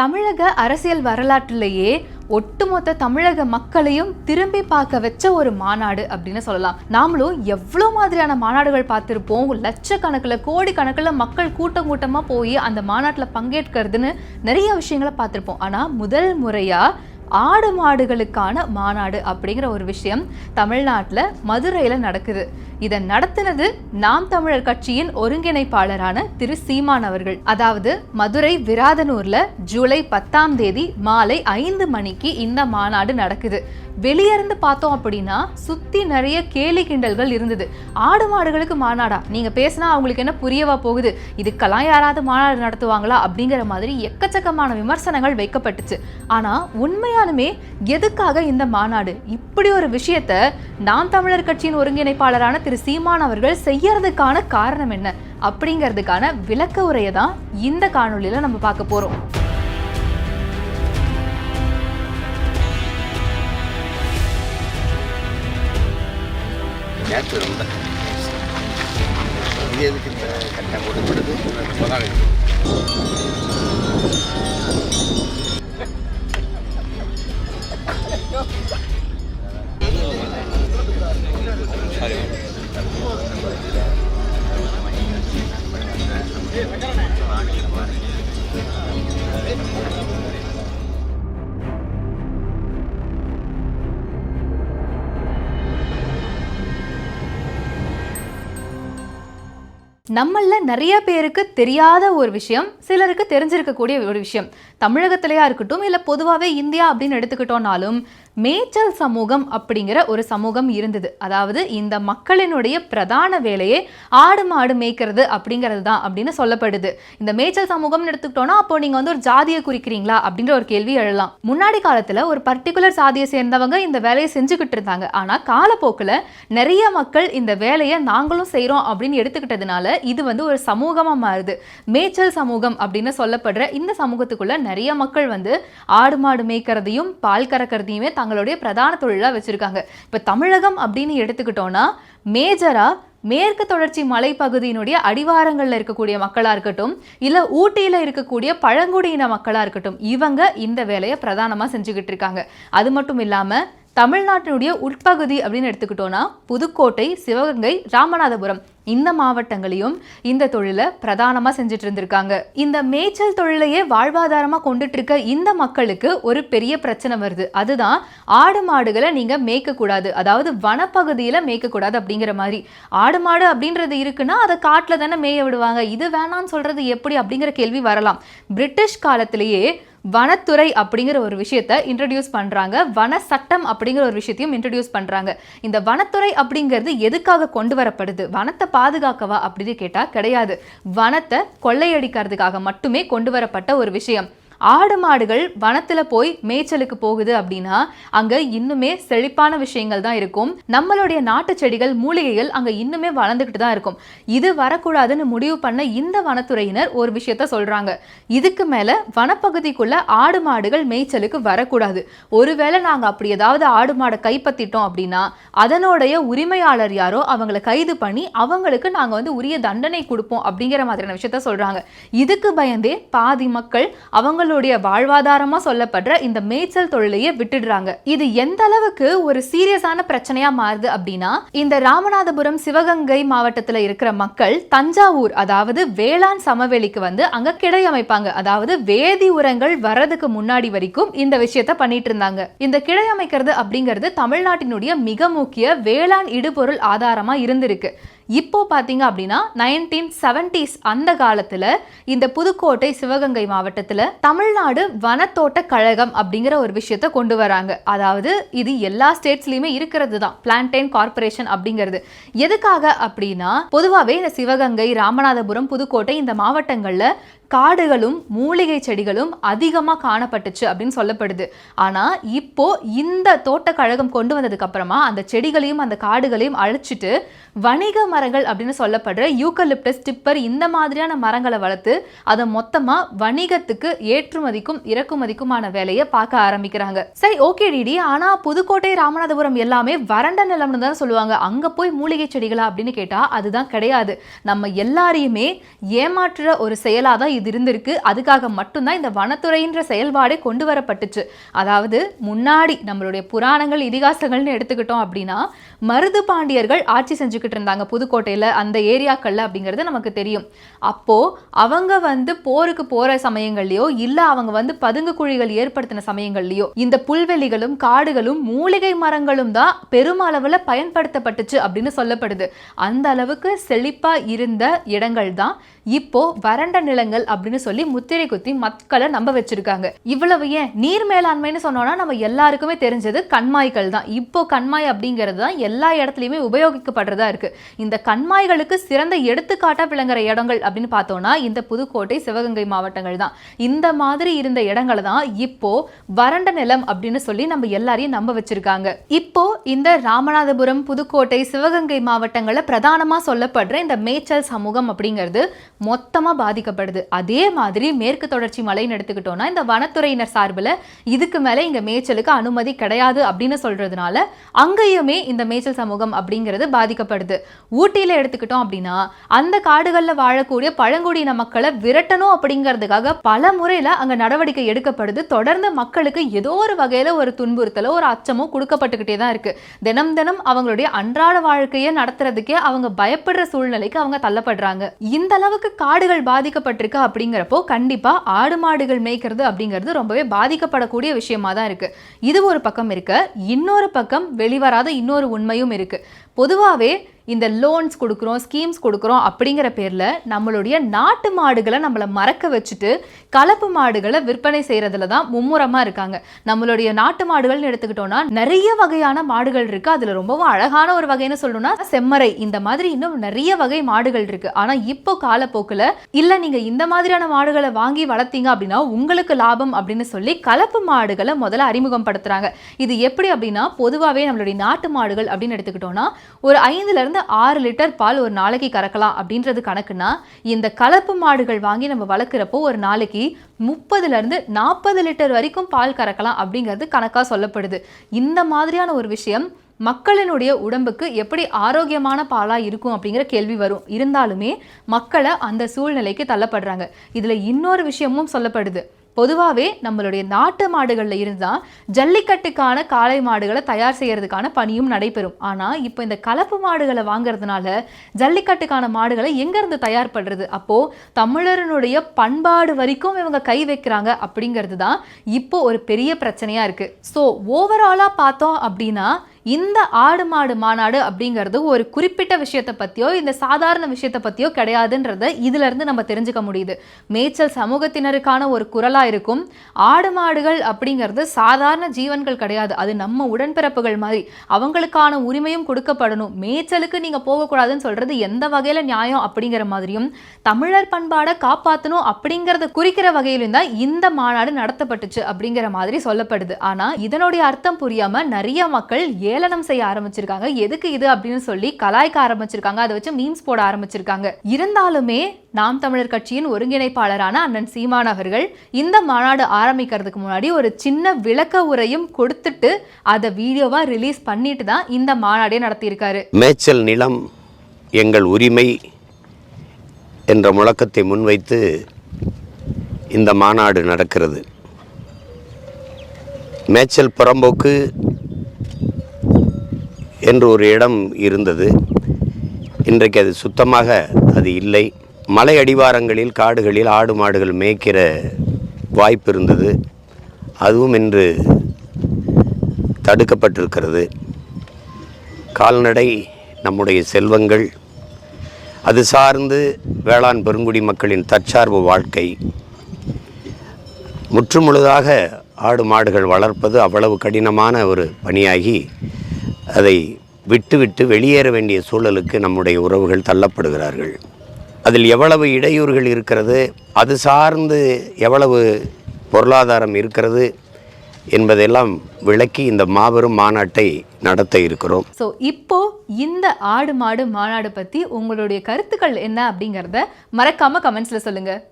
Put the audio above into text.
தமிழக அரசியல் வரலாற்றிலேயே ஒட்டுமொத்த தமிழக மக்களையும் திரும்பி பார்க்க வச்ச ஒரு மாநாடு அப்படின்னு சொல்லலாம். நாமளும் எவ்வளோ மாதிரியான மாநாடுகள் பார்த்துருப்போம்? லட்சக்கணக்கில் கோடிக்கணக்கில் மக்கள் கூட்டம் கூட்டமாக போய் அந்த மாநாட்டில் பங்கேற்கிறதுன்னு நிறைய விஷயங்களை பார்த்துருப்போம். ஆனால் முதல் முறையாக ஆடு மாடுகளுக்கான மாநாடு அப்படிங்கிற ஒரு விஷயம் தமிழ்நாட்டில் மதுரையில் நடக்குது. இதை நடத்தினது நாம் தமிழர் கட்சியின் ஒருங்கிணைப்பாளரான திரு சீமான் அவர்கள். அதாவது மதுரை விராதனூர்ல ஜூலை பத்தாம் தேதி மாலை ஐந்து மணிக்கு இந்த மாநாடு நடக்குது. வெளியிருந்து பார்த்தோம் அப்படின்னா சுத்தி நிறைய கேலி கிண்டல்கள் இருந்தது. ஆடு மாடுகளுக்கு மாநாடா? நீங்க பேசினா அவங்களுக்கு என்ன புரியவா போகுது? இதுக்கெல்லாம் யாராவது மாநாடு நடத்துவாங்களா? அப்படிங்கிற மாதிரி எக்கச்சக்கமான விமர்சனங்கள் வைக்கப்பட்டுச்சு. ஆனா உண்மையாலுமே எதுக்காக இந்த மாநாடு? இப்படி ஒரு விஷயத்த நாம் தமிழர் கட்சியின் ஒருங்கிணைப்பாளரான திரு சீமான் அவர்கள் செய்யறதுக்கான காரணம் என்ன? அப்படிங்கிறதுக்கான விளக்க உரையை தான் இந்த காணொளியில நம்ம பார்க்க போறோம். நேற்று ரொம்ப இது எதுக்கு இந்த கட்டம் கொடுக்கப்படுது நம்மள நிறைய பேருக்கு தெரியாத ஒரு விஷயம் சிலருக்கு தெரிஞ்சிருக்கக்கூடிய ஒரு விஷயம். தமிழகத்திலையா இருக்கட்டும் இல்லை பொதுவாகவே இந்தியா அப்படின்னு எடுத்துக்கிட்டோம்னாலும் மேய்ச்சல் சமூகம் அப்படிங்கிற ஒரு சமூகம் இருந்தது. அதாவது இந்த மக்களினுடைய பிரதான வேலையே ஆடு மாடு மேய்க்கிறது அப்படிங்கிறது தான் அப்படின்னு சொல்லப்படுது. இந்த மேய்ச்சல் சமூகம்னு எடுத்துக்கிட்டோம்னா அப்போ நீங்கள் வந்து ஒரு ஜாதியை குறிக்கிறீங்களா அப்படின்ற ஒரு கேள்வி எழலாம். முன்னாடி காலத்தில் ஒரு பர்டிகுலர் சாதியை சேர்ந்தவங்க இந்த வேலையை செஞ்சுக்கிட்டு இருந்தாங்க. ஆனால் காலப்போக்கில் நிறைய மக்கள் இந்த வேலையை நாங்களும் செய்கிறோம் அப்படின்னு எடுத்துக்கிட்டதுனால இது வந்து ஒரு சமூகமாக மாறுது. மேய்ச்சல் சமூகம் அப்படின்னு சொல்லப்படுற இந்த சமூகத்துக்குள்ள நிறைய மக்கள் வந்து ஆடு மாடு மேய்க்கிறதையும் பால் கறக்கிறதையுமே தங்களுடைய பிரதான தொழிலாக வச்சுருக்காங்க. இப்போ தமிழகம் அப்படின்னு எடுத்துக்கிட்டோன்னா மேஜராக மேற்கு தொடர்ச்சி மலைப்பகுதியினுடைய அடிவாரங்களில் இருக்கக்கூடிய மக்களாக இருக்கட்டும் இல்லை ஊட்டியில் இருக்கக்கூடிய பழங்குடியின மக்களாக இருக்கட்டும் இவங்க இந்த வேலையை பிரதானமாக செஞ்சுக்கிட்டு இருக்காங்க. அது மட்டும் இல்லாமல் தமிழ்நாட்டினுடைய உட்பகுதி அப்படின்னு எடுத்துக்கிட்டோன்னா புதுக்கோட்டை சிவகங்கை ராமநாதபுரம். இந்த மாவட்டங்களையும் இந்த தொழிலை பிரதானமாக செஞ்சுட்டு இருந்திருக்காங்க இந்த மேய்ச்சல் தொழிலையே வாழ்வாதாரமாக கொண்டுட்டு இருக்க இந்த மக்களுக்கு ஒரு பெரிய பிரச்சனை வருது. அதுதான் ஆடு மாடுகளை நீங்கள் மேய்க்கக்கூடாது. அதாவது வனப்பகுதியில் மேய்க்கக்கூடாது அப்படிங்கிற மாதிரி. ஆடு மாடு அப்படின்றது இருக்குன்னா அதை காட்டில் தானே மேய விடுவாங்க. இது வேணான்னு சொல்கிறது எப்படி அப்படிங்கிற கேள்வி வரலாம். பிரிட்டிஷ் காலத்திலேயே வனத்துறை அப்படிங்கிற ஒரு விஷயத்த இன்ட்ரடியூஸ் பண்ணுறாங்க வன சட்டம் அப்படிங்கிற ஒரு விஷயத்தையும் இன்ட்ரடியூஸ் பண்ணுறாங்க இந்த வனத்துறை அப்படிங்கிறது எதுக்காக கொண்டு வரப்படுது? வனத்தை பாதுகாக்கவா அப்படின்னு கேட்டால் கிடையாது. வனத்தை கொள்ளையடிக்கிறதுக்காக மட்டுமே கொண்டு வரப்பட்ட ஒரு விஷயம். ஆடு மாடுகள் வனத்துல போய் மேய்ச்சலுக்கு போகுது அப்படின்னா அங்க இன்னுமே செழிப்பான விஷயங்கள் தான் இருக்கும். நம்மளுடைய நாட்டு செடிகள் மூலிகைகள் அங்க இன்னுமே வளர்ந்துக்கிட்டு தான் இருக்கும். இது வரக்கூடாதுன்னு முடிவு பண்ண இந்த வனத்துறையினர் ஒரு விஷயத்த சொல்றாங்க. இதுக்கு மேல வனப்பகுதிக்குள்ள ஆடு மாடுகள் மேய்ச்சலுக்கு வரக்கூடாது. ஒருவேளை நாங்க அப்படி ஏதாவது ஆடு மாடை கைப்பற்றிட்டோம் அப்படின்னா அதனுடைய உரிமையாளர் யாரோ அவங்கள கைது பண்ணி அவங்களுக்கு நாங்க வந்து உரிய தண்டனை கொடுப்போம் அப்படிங்கிற மாதிரியான விஷயத்த சொல்றாங்க. இதுக்கு பயந்தே பாதி மக்கள் அவங்க அவங்களுடைய வாழ்வாதாரமா சொல்லப்படுற இந்த மேய்ச்சல் தொழிலையே விட்டுடுறாங்க. இது எந்த அளவுக்கு ஒரு சீரியஸான பிரச்சனையா மாறுது அப்படின்னா இந்த ராமநாதபுரம் சிவகங்கை மாவட்டத்துல இருக்கிற மக்கள் தஞ்சாவூர் அதாவது வேளாண் சமவெளிக்கு வந்து அங்க கிடை அமைப்பாங்க. அதாவது வேதி உரங்கள் வர்றதுக்கு முன்னாடி வரைக்கும் இந்த விஷயத்த பண்ணிட்டு இருந்தாங்க. இந்த கிளை அமைக்கிறது அப்படிங்கிறது தமிழ்நாட்டினுடைய மிக முக்கிய வேளாண் இடுபொருள் ஆதாரமா இருந்திருக்கு. இப்போ பார்த்தீங்க அப்படின்னா நைன்டீன் செவன்டிஸ் அந்த காலத்தில் இந்த புதுக்கோட்டை சிவகங்கை மாவட்டத்தில் தமிழ்நாடு வனத்தோட்ட கழகம் அப்படிங்கிற ஒரு விஷயத்த கொண்டு வராங்க. அதாவது இது எல்லா ஸ்டேட்ஸ்லையுமே இருக்கிறது தான் பிளான்டைன் கார்பரேஷன் அப்படிங்கிறது. எதுக்காக அப்படின்னா பொதுவாகவே இந்த சிவகங்கை ராமநாதபுரம் புதுக்கோட்டை இந்த மாவட்டங்களில் காடுகளும் மூலிகை செடிகளும் அதிகமாக காணப்பட்டுச்சு அப்படின்னு சொல்லப்படுது. ஆனால் இப்போ இந்த தோட்டக்கழகம் கொண்டு வந்ததுக்கு அப்புறமா அந்த செடிகளையும் அந்த காடுகளையும் அழிச்சிட்டு வணிக மரங்கள் அப்படின்னு சொல்லப்படுற யூக்கலிப்டஸ் டிப்பர் இந்த மாதிரியான மரங்களை வளர்த்து அதை மொத்தமாக வணிகத்துக்கு ஏற்றுமதிக்கும் இறக்குமதிக்குமான வேலையை பார்க்க ஆரம்பிக்கிறாங்க. சரி ஓகே டிடி. ஆனால் புதுக்கோட்டை ராமநாதபுரம் எல்லாமே வறண்ட நிலம்னு தான் சொல்லுவாங்க. அங்கே போய் மூலிகை செடிகளா அப்படின்னு கேட்டால் அதுதான் கிடையாது. நம்ம எல்லாரையுமே ஏமாற்றுற ஒரு செயலாக தான் இது இருந்திருக்கு. அதுக்காக மட்டும்தான் இந்த வனத்துறைன்ற செயல்பாடே கொண்டு வரப்பட்டுச்சு. அதாவது முன்னாடி நம்மளுடைய புராணங்கள் இதிகாசங்கள்னு எடுத்துக்கிட்டோம் அப்படின்னா மருது பாண்டியர்கள் ஆட்சி செஞ்சுக்கிட்டு இருந்தாங்க புதுக்கோட்டையில் அந்த ஏரியாக்கள்ல அப்படிங்கிறது நமக்கு தெரியும். அப்போ அவங்க வந்து போருக்கு போற சமயங்கள்லயோ இல்ல அவங்க வந்து பதுங்கு குழிகள் ஏற்படுத்தின சமயங்கள்லயோ இந்த புல்வெளிகளும் காடுகளும் மூலிகை மரங்களும் தான் பெருமளவுல பயன்படுத்தப்பட்டுச்சு அப்படின்னு சொல்லப்படுது. அந்த அளவுக்கு செழிப்பா இருந்த இடங்கள் தான் இப்போ வறண்ட நிலங்கள் அப்படின்னு சொல்லி முத்திரை குத்தி மக்களை நம்ப வச்சிருக்காங்க. இவ்வளவு ஏன்? நீர் மேலாண்மைன்னு சொன்னோம்னா நம்ம எல்லாருக்குமே தெரிஞ்சது கண்மாய்கள் தான். இப்போ கண்மாய் அப்படிங்கிறது தான் எல்லா இடத்துலையுமே உபயோகிக்கப்படுறதா இருக்கு. இந்த கண்மாய்களுக்கு சிறந்த எடுத்துக்காட்டா விளங்குற இடங்கள் அப்படின்னு பார்த்தோம்னா இந்த புதுக்கோட்டை சிவகங்கை மாவட்டங்கள் தான். இந்த மாதிரி இருந்த இடங்களை தான் இப்போ வறண்ட நிலம் அப்படின்னு சொல்லி நம்ம எல்லாரையும் நம்ப வச்சிருக்காங்க. இப்போ இந்த ராமநாதபுரம் புதுக்கோட்டை சிவகங்கை மாவட்டங்களில் பிரதானமா சொல்லப்படுற இந்த மேய்ச்சல் சமூகம் அப்படிங்கிறது மொத்தமாக பாதிக்கப்படுது. அதே மாதிரி மேற்கு தொடர்ச்சி மலைன்னு எடுத்துக்கிட்டோம்னா இந்த வனத்துறையினர் சார்பில் இதுக்கு மேலே இங்கே மேய்ச்சலுக்கு அனுமதி கிடையாது அப்படின்னு சொல்கிறதுனால அங்கேயுமே இந்த மேய்ச்சல் சமூகம் அப்படிங்கிறது பாதிக்கப்படுது. ஊட்டியில் எடுத்துக்கிட்டோம் அப்படின்னா அந்த காடுகளில் வாழக்கூடிய பழங்குடியின மக்களை விரட்டணும் அப்படிங்கிறதுக்காக பல முறையில் அங்கே நடவடிக்கை எடுக்கப்படுது. தொடர்ந்து மக்களுக்கு ஏதோ ஒரு வகையில் ஒரு துன்புறுத்தலோ ஒரு அச்சமோ கொடுக்கப்பட்டுக்கிட்டே தான் இருக்குது தினம் தினம் அவங்களுடைய அன்றாட வாழ்க்கையை நடத்துறதுக்கே அவங்க பயப்படுற சூழ்நிலைக்கு அவங்க தள்ளப்படுறாங்க. இந்த அளவுக்கு காடுகள் பாதிக்கப்பட்டிருக்கு அப்படிங்கிறப்போ கண்டிப்பா ஆடு மாடுகள் மேய்க்கிறது அப்படிங்கிறது ரொம்பவே பாதிக்கப்படக்கூடிய விஷயமா தான் இருக்கு. இது ஒரு பக்கம் இருக்கு. இன்னொரு பக்கம் வெளிவராத இன்னொரு உண்மையும் இருக்கு. பொதுவாகவே இந்த லோன்ஸ் கொடுக்குறோம் ஸ்கீம்ஸ் கொடுக்குறோம் அப்படிங்கிற பேரில் நம்மளுடைய நாட்டு மாடுகளை நம்மளை மறக்க வச்சுட்டு கலப்பு மாடுகளை விற்பனை செய்கிறதுல தான் மும்முரமாக இருக்காங்க. நம்மளுடைய நாட்டு மாடுகள்னு எடுத்துக்கிட்டோம்னா நிறைய வகையான மாடுகள் இருக்குது அதில் ரொம்பவும் அழகான ஒரு வகைன்னு சொல்லணும்னா செம்மறை. இந்த மாதிரி இன்னும் நிறைய வகை மாடுகள் இருக்குது ஆனால் இப்போ காலப்போக்கில் இல்லை நீங்கள் இந்த மாதிரியான மாடுகளை வாங்கி வளர்த்தீங்க அப்படின்னா உங்களுக்கு லாபம் அப்படின்னு சொல்லி கலப்பு மாடுகளை முதல்ல அறிமுகப்படுத்துகிறாங்க இது எப்படி அப்படின்னா பொதுவாகவே நம்மளுடைய நாட்டு மாடுகள் அப்படின்னு எடுத்துக்கிட்டோம்னா ஒரு ஐந்துலேருந்து ஆறு லிட்டர் பால் ஒரு நாளைக்கு கறக்கலாம் அப்படின்றது கணக்குனா இந்த கலப்பு மாடுகள் வாங்கி நம்ம வளர்க்குறப்போ ஒரு நாளைக்கு முப்பதுலேருந்து நாற்பது லிட்டர் வரைக்கும் பால் கறக்கலாம் அப்படிங்கிறது கணக்காக சொல்லப்படுது. இந்த மாதிரியான ஒரு விஷயம் மக்களினுடைய உடம்புக்கு எப்படி ஆரோக்கியமான பாலாக இருக்கும் அப்படிங்கிற கேள்வி வரும். இருந்தாலுமே மக்களை அந்த சூழ்நிலைக்கு தள்ளப்படுறாங்க. இதில் இன்னொரு விஷயமும் சொல்லப்படுது. பொதுவாகவே நம்மளுடைய நாட்டு மாடுகளில் இருந்தால் ஜல்லிக்கட்டுக்கான காளை மாடுகளை தயார் செய்கிறதுக்கான பணியும் நடைபெறும். ஆனால் இப்போ இந்த கலப்பு மாடுகளை வாங்குறதுனால ஜல்லிக்கட்டுக்கான மாடுகளை எங்கேருந்து தயார் பண்ணுறது அப்போது தமிழரனுடைய பண்பாடு வரைக்கும் இவங்க கை வைக்கிறாங்க அப்படிங்கிறது தான் இப்போ ஒரு பெரிய பிரச்சனையாக இருக்குது ஸோ ஓவராலாக பார்த்தோம் அப்படின்னா இந்த ஆடு மாடு மாநாடு அப்படிங்கிறது ஒரு குறிப்பிட்ட விஷயத்தை பற்றியோ இந்த சாதாரண விஷயத்தை பற்றியோ கிடையாதுன்றத இதிலிருந்து நம்ம தெரிஞ்சுக்க முடியுது. மேய்ச்சல் சமூகத்தினருக்கான ஒரு குரலாக இருக்கும். ஆடு மாடுகள் அப்படிங்கிறது சாதாரண ஜீவன்கள் கிடையாது. அது நம்ம உடன்பிறப்புகள் மாதிரி. அவங்களுக்கான உரிமையும் கொடுக்கப்படணும். மேய்ச்சலுக்கு நீங்கள் போகக்கூடாதுன்னு சொல்கிறது எந்த வகையில் நியாயம் அப்படிங்கிற மாதிரியும் தமிழர் பண்பாடை காப்பாற்றணும் அப்படிங்கிறத குறிக்கிற வகையிலும் தான் இந்த மாநாடு நடத்தப்பட்டுச்சு அப்படிங்கிற மாதிரி சொல்லப்படுது. ஆனால் இதனுடைய அர்த்தம் புரியாமல் நிறைய மக்கள் ஏ ஏளனம் செய்ய ஆரம்பிச்சிருக்காங்க. எதுக்கு இது அப்படின்னு சொல்லி கலாய்க்க ஆரம்பிச்சிருக்காங்க. அதை வச்சு மீம்ஸ் போட ஆரம்பிச்சிருக்காங்க. இருந்தாலுமே நாம் தமிழர் கட்சியின் ஒருங்கிணைப்பாளரான அண்ணன் சீமான் அவர்கள் இந்த மாநாடு ஆரம்பிக்கிறதுக்கு முன்னாடி ஒரு சின்ன விளக்க உரையும் கொடுத்துட்டு அதை வீடியோவா ரிலீஸ் பண்ணிட்டு தான் இந்த மாநாடே நடத்தியிருக்காரு. மேய்ச்சல் நிலம் எங்கள் உரிமை என்ற முழக்கத்தை முன்வைத்து இந்த மாநாடு நடக்கிறது. மேய்ச்சல் புறம்போக்கு என்று ஒரு இடம் இருந்தது. இன்றைக்கு அது சுத்தமாக அது இல்லை. மலை அடிவாரங்களில் காடுகளில் ஆடு மாடுகள் மேய்க்கிற வாய்ப்பு இருந்தது. அதுவும் இன்று தடுக்கப்பட்டிருக்கிறது. கால்நடை நம்முடைய செல்வங்கள் அது சார்ந்து வேளாண் பெருங்குடி மக்களின் தற்சார்பு வாழ்க்கை. முற்றுமுழுதாக ஆடு மாடுகள் வளர்ப்பது அவ்வளவு கடினமான ஒரு பணியாகி அதை விட்டுவிட்டு வெளியேற வேண்டிய சூழலுக்கு நம்முடைய உறவுகள் தள்ளப்படுகிறார்கள். அதில் எவ்வளவு இடையூறுகள் இருக்கிறது அது சார்ந்து எவ்வளவு பொருளாதாரம் இருக்கிறது என்பதெல்லாம் விளக்கி இந்த மாபெரும் மாநாட்டை நடத்த இருக்கிறோம். ஸோ இப்போ இந்த ஆடு மாடு மாநாடு பற்றி உங்களுடைய கருத்துக்கள் என்ன அப்படிங்கிறத மறக்காம கமெண்ட்ஸில் சொல்லுங்கள்